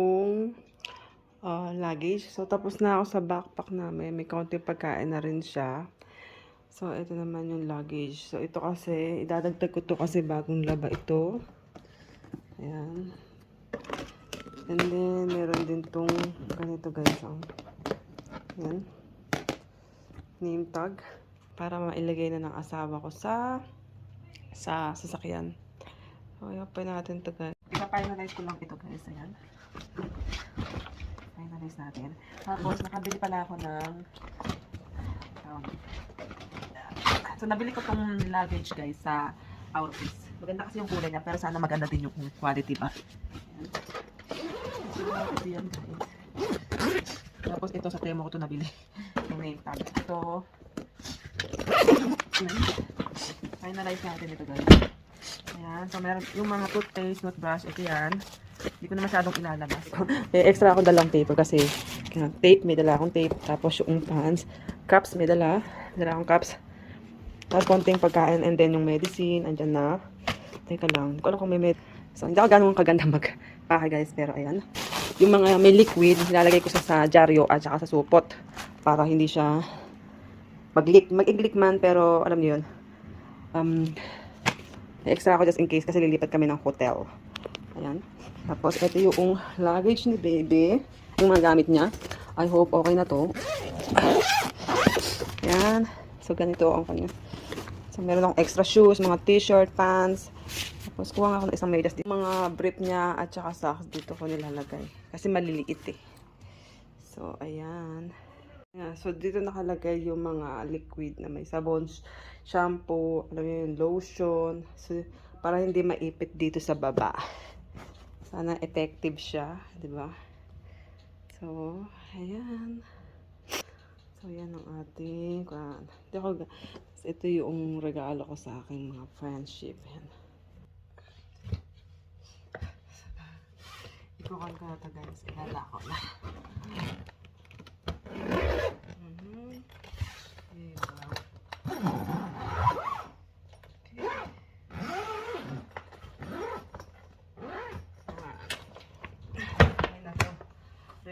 yung ah, luggage. So, tapos na ako sa backpack namin. May kaunting pagkain na rin siya. So, ito naman yung luggage. So, ito kasi, idadagdag ko to kasi bagong laba ito. Ayan. And then, meron din tong ganito guys. Oh. Ayan. Name tag. Para mailagay na ng asawa ko sa sa sasakyan. So, i-open natin to guys. Ipa-finalize ko lang ito guys. Ayan. Finalize natin. Tapos, nakabili pala ako ng um, So, nabili ko tong luggage guys sa Outfits. Maganda kasi yung kulay niya, pero sana maganda din yung quality ba. Ito yan guys. Tapos, ito sa Temo ko to nabili. Yung name tag. Ito. Finalize natin ito guys. Ayan. So, meron yung mga toothpaste, toothbrush, ito yan. Hindi ko na masyadong ilalabas. eh, extra akong dalang paper kasi tape, may dala akong tape. Tapos yung pants, cups, may dala. May dala akong cups. Tapos konting pagkain and then yung medicine, andyan na. Teka lang, hindi ko alam kung may med... So, hindi ako ganun kaganda magpaka guys, pero ayan. Yung mga may liquid, nilalagay ko sa, sa dyaryo at saka sa supot. Para hindi siya mag-leak. Mag-leak man, pero alam niyo yun. Um, extra ako just in case kasi lilipat kami ng hotel. Ayan. Tapos, ito yung luggage ni baby. Yung mga gamit niya. I hope okay na to. Ayan. So, ganito ang kanya. So, meron akong extra shoes, mga t-shirt, pants. Tapos, kuha nga ako ng isang medyas. Mga brief niya at saka socks dito ko nilalagay. Kasi maliliit eh. So, ayan. Ayan. So, dito nakalagay yung mga liquid na may sabon, shampoo, alam mo yun, lotion. So, para hindi maipit dito sa baba. Sana effective siya, di ba? So, ayan. So, yan ang ating, kwan. Ako, ito yung regalo ko sa aking mga friendship. Yan. Ikukuhan ko na ito guys. Ilala ko na.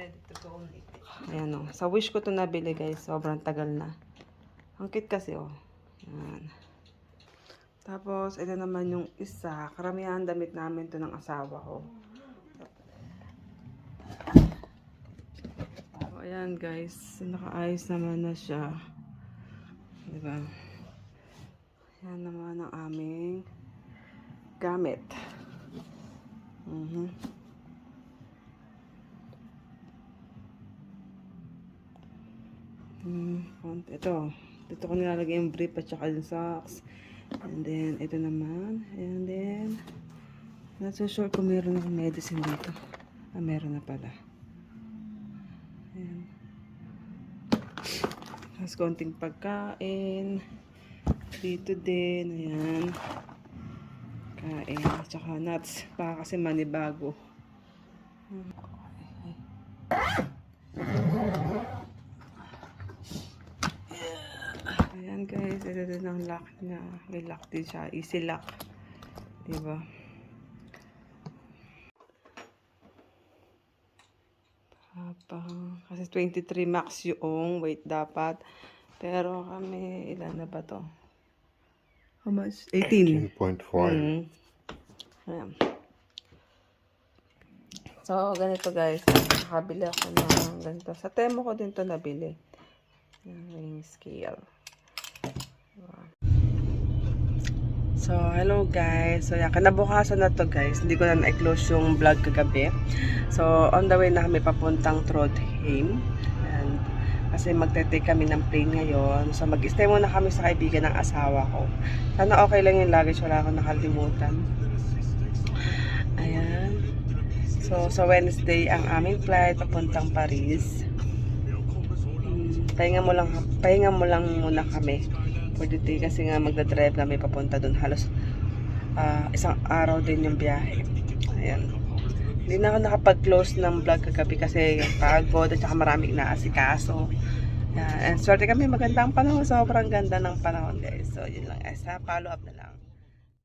Ready to go. Ayan o. Sa wish ko to nabili guys. Sobrang tagal na. Ang cute kasi oh. Ayan. Tapos, ito naman yung isa. Karamihan damit namin to ng asawa ko. So, ayan guys. Nakaayos naman na siya. Diba? Ayan naman ang aming gamit. Mhm. Hmm, ito. Dito ko nilalagay yung brief at saka yung socks. And then, ito naman. And then, not so sure kung meron akong medicine dito. Ah, meron na pala. Ayan. Tapos konting pagkain. Dito din. Ayan. Kain. At saka nuts. Baka kasi manibago. Hmm. Ayan ito din ang lock niya. May lock din siya. Easy lock. Diba? Tapang, kasi 23 max yung weight dapat. Pero kami, ilan na ba to? How much? 18. 18.5. Mm. Ayan. So, ganito guys. Nakabili ako ng ganito. Sa temo ko din to nabili. Yung scale. So, hello guys. So, yan. Kanabukasan na to guys. Hindi ko na na-close yung vlog kagabi. So, on the way na kami papuntang Trondheim. And, kasi magte-take kami ng plane ngayon. So, mag-stay muna kami sa kaibigan ng asawa ko. Sana okay lang yung luggage. Wala akong nakalimutan. Ayan. So, sa Wednesday ang aming flight papuntang Paris. Pahinga mo lang, pahinga mo lang muna kami for the day kasi nga magdadrive kami papunta doon halos ah, isang araw din yung biyahe. Ayan. Hindi na ako nakapag-close ng vlog kagabi kasi pagod at saka maraming naasikaso. Ayan. And swerte kami maganda ang panahon. Sobrang ganda ng panahon guys. So, yun lang. Eh, sa follow up na lang.